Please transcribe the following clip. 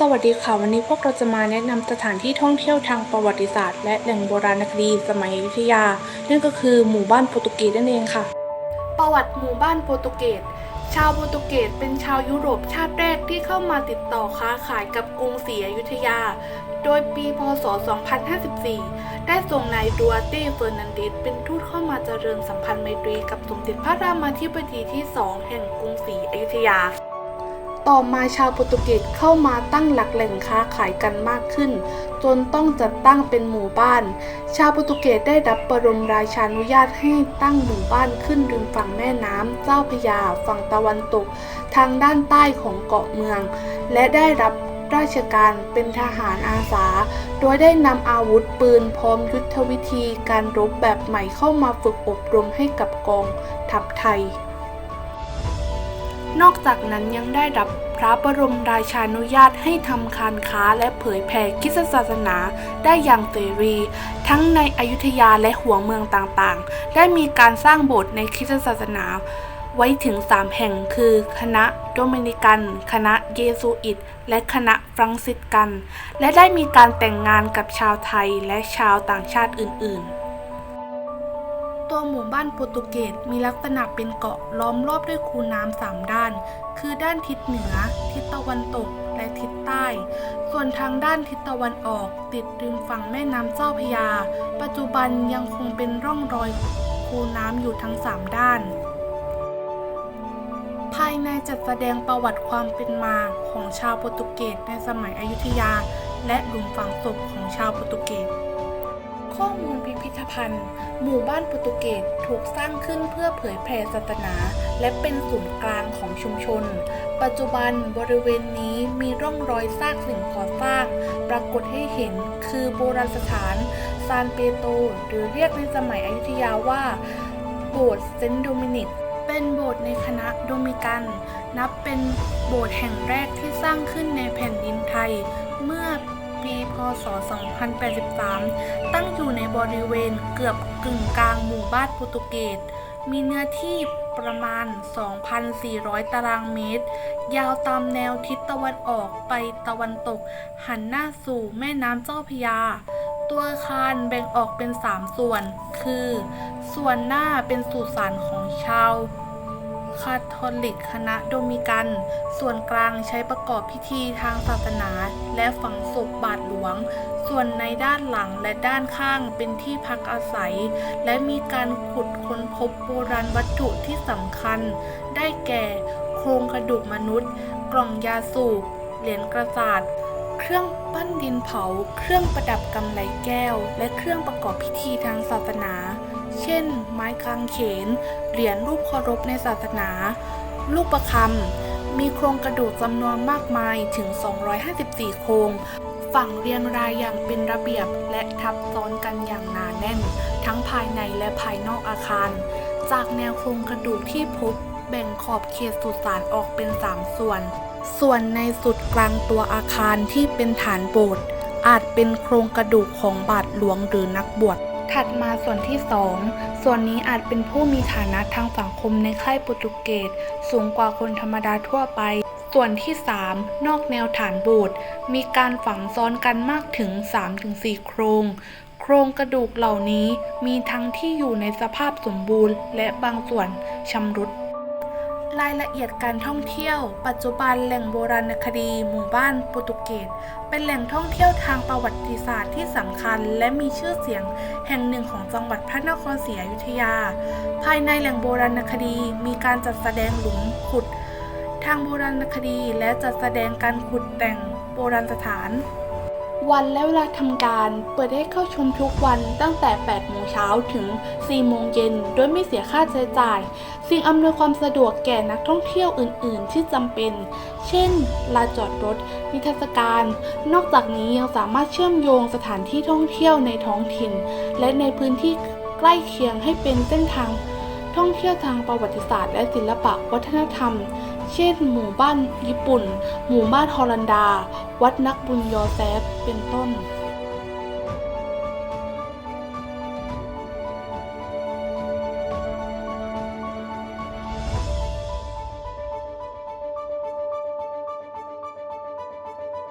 สวัสดีค่ะ วันนี้พวกเราจะมาแนะนำสถานที่ท่องเที่ยวทางประวัติศาสตร์ และแหล่งโบราณคดีสมัยอยุธยา นั่นก็คือหมู่บ้านโปรตุเกสนั่นเองค่ะ ประวัติหมู่บ้านโปรตุเกส ชาวโปรตุเกสเป็นชาวยุโรปชาติแรกที่เข้ามาติดต่อค้าขายกับกรุงศรีอยุธยา โดยปีพศ 2054 ได้ส่งนายดัวเต้เฟอร์นันเดสเป็นทูตเข้ามาเจริญสัมพันธ์ไมตรีกับสมเด็จพระรามาธิบดีที่สองแห่งกรุงศรีอยุธยา ต่อมาชาวโปรตุเกสเข้ามาตั้งหลักแหล่งค้าขายกันมากขึ้น จนต้องจัดตั้งเป็นหมู่บ้าน ชาวโปรตุเกสได้รับบรมราชานุญาตให้ตั้งหมู่บ้านขึ้นริมฝั่งแม่น้ำเจ้าพยาฝั่งตะวันตก ทางด้านใต้ของเกาะเมือง และได้รับราชการเป็นทหารอาสา โดยได้นำอาวุธปืนพร้อมยุทธวิธีการรบแบบใหม่เข้ามาฝึกอบรมให้กับกองทัพไทย นอกจากนั้นยังได้รับพระบรมราชานุญาตให้ทำการค้าและเผยแผ่คิสศาสนาได้อย่างเสรี ทั้งในอยุธยาและหัวเมืองต่างๆ ได้มีการสร้างโบสถ์ในคิสศาสนา ไว้ถึง 3 แห่งคือ คณะโดมินิกัน คณะเยซูอิต และคณะฟรังซิสกัน และได้มีการแต่งงานกับชาวไทยและชาวต่างชาติอื่นๆ ตัวหมู่บ้านโปรตุเกสมีลักษณะเป็นเกาะล้อมรอบด้วยคูน้ำสามด้าน คือด้านทิศเหนือ ทิศตะวันตก และทิศใต้ ส่วนทางด้านทิศตะวันออก ติดริมฝั่งแม่น้ำเจ้าพยา ปัจจุบันยังคงเป็นร่องรอยคูน้ำอยู่ทั้งสามด้าน ภายในจัดแสดงประวัติความเป็นมาของชาวโปรตุเกสในสมัยอยุธยา และหลุมฝังศพของชาวโปรตุเกส ข้อมูลพิพิธภัณฑ์ หมู่บ้านโปรตุเกสถูกสร้างขึ้นเพื่อเผยแผ่ศาสนา และเป็นศูนย์กลางของชุมชน ปัจจุบันบริเวณนี้มีร่องรอยซากสิ่งก่อสร้าง ปรากฏให้เห็นคือโบราณสถานซานเปโตรหรือเรียกในสมัยอยุธยาว่า โบสถ์เซนต์โดมินิกเป็นโบสถ์ในคณะโดมิกัน นับเป็นโบสถ์แห่งแรกที่สร้างขึ้นในแผ่นดินไทย เมื่อ ปี พศ 2083 ตั้งอยู่ในบริเวณเกือบกึ่งกลางหมู่บ้านโปรตุเกส มีเนื้อที่ประมาณ 2,400 ตารางเมตร ยาวตามแนวทิศตะวันออกไปตะวันตก หันหน้าสู่แม่น้ำเจ้าพยา ตัวอาคารแบ่งออกเป็น 3 ส่วน คือ ส่วนหน้าเป็นสุสานของชาว คาทอลิกคณะโดมิกัน ส่วนกลางใช้ประกอบพิธีทางศาสนา และฝังศพบาทหลวง ส่วนในด้านหลังและด้านข้างเป็นที่พักอาศัย และมีการขุดค้นพบโบราณวัตถุที่สำคัญ ได้แก่ โครงกระดูกมนุษย์ กล่องยาสูบ เหรียญกระสาด เครื่องปั้นดินเผา เครื่องประดับกำไลแก้ว และเครื่องประกอบพิธีทางศาสนา เช่น ไม้กางเขน เหรียญรูปเคารพในศาสนา ลูกประคำ มีโครงกระดูกจำนวนมากมายถึง 254 โครง ฝังเรียงรายอย่างเป็นระเบียบและทับซ้อนกันอย่างหนาแน่น ทั้งภายในและภายนอกอาคาร จากแนวโครงกระดูกที่พบ แบ่งขอบเขตสุสานออกเป็น 3 ส่วน ส่วนในสุดกลางตัวอาคารที่เป็นฐานโบสถ์อาจเป็นโครงกระดูกของบาทหลวงหรือนักบวชถัดมาส่วนที่ 2 ส่วนนี้อาจเป็นผู้มีฐานะทางสังคมในค่ายโปรตุเกสสูงกว่าคนธรรมดาทั่วไป ส่วนที่ 3 นอกแนวฐานโบสถ์มีการฝังซ้อนกันมากถึง 3-4 โครง ครงกระดูกเหล่านี้มีทั้งที่อยู่ในสภาพสมบูรณ์และบางส่วนชำรุด รายละเอียดการท่องเที่ยว ปัจจุบันแหล่งโบราณคดี หมู่บ้านโปรตุเกสเป็นแหล่งท่องเที่ยวทางประวัติศาสตร์ที่สำคัญ และมีชื่อเสียงแห่งหนึ่งของจังหวัดพระนครศรีอยุธยา ภายในแหล่งโบราณคดีมีการจัดแสดงหลุมขุด ทางโบราณคดีและจัดแสดงการขุดแต่งโบราณสถาน วันและเวลาทำการ เปิดให้เข้าชมทุกวันตั้งแต่ 8 โมงเช้าถึง 4 โมงเย็น โดยไม่เสียค่าใช้จ่าย สิ่งอำนวยความสะดวกแก่นักท่องเที่ยวอื่น ๆ ที่จำเป็น เช่น ลานจอดรถ นิทรรศการ นอกจากนี้ยังสามารถเชื่อมโยงสถานที่ท่องเที่ยวในท้องถิ่น และในพื้นที่ใกล้เคียงให้เป็นเส้นทางท่องเที่ยวทางประวัติศาสตร์และศิลปะวัฒนธรรม เช่น หมู่บ้านญี่ปุ่น หมู่บ้านฮอลันดา วัดนักบุญยอแซฟเป็นต้น